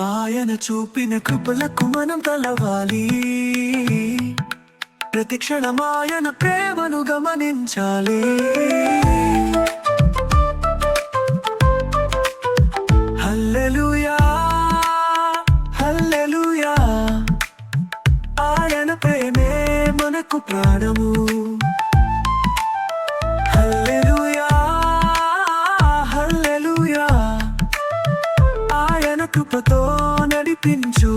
ఆయన చూపిన కృపలకు మనం తలవాలి. ప్రతిక్షణం ఆయన ప్రేమను గమనించాలి. ఆయన ప్రేమే మనకు ప్రాణము. కృపతో నడిపించు.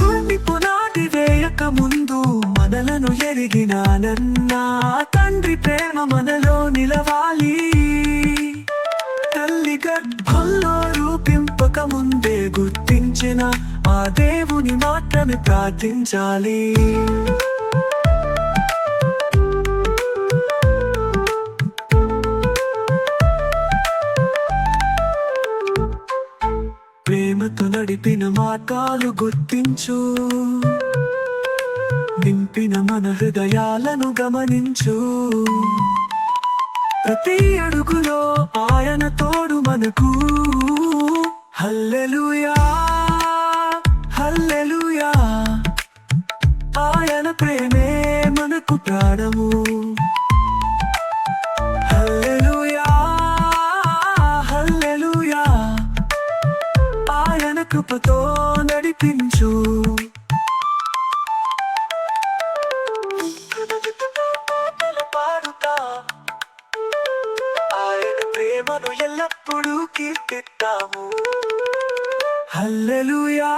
భూమి పునాది వేయక ముందు మనలను ఎరిగినానన్న తండ్రి ప్రేమ మనలో నిలవాలి. తల్లి గర్భంలో రూపింపక ముందే గుర్తించిన ఆ దేవుని మాత్రమే ప్రార్థించాలి. ప్రేమతో నడిపిన మార్గాలు గుర్తించు. నింపిన మన హృదయాలను గమనించు. ప్రతి అడుగులో ఆయన తోడు మనకు. Hallelujah hallelujah. ఆయన ప్రేమే మనకు ప్రాణము. కృపతో నడిపించు. పాడుతా. ఆయన ప్రేమను ఎల్లప్పుడూ కీర్తిస్తాము. హల్లెలూయా.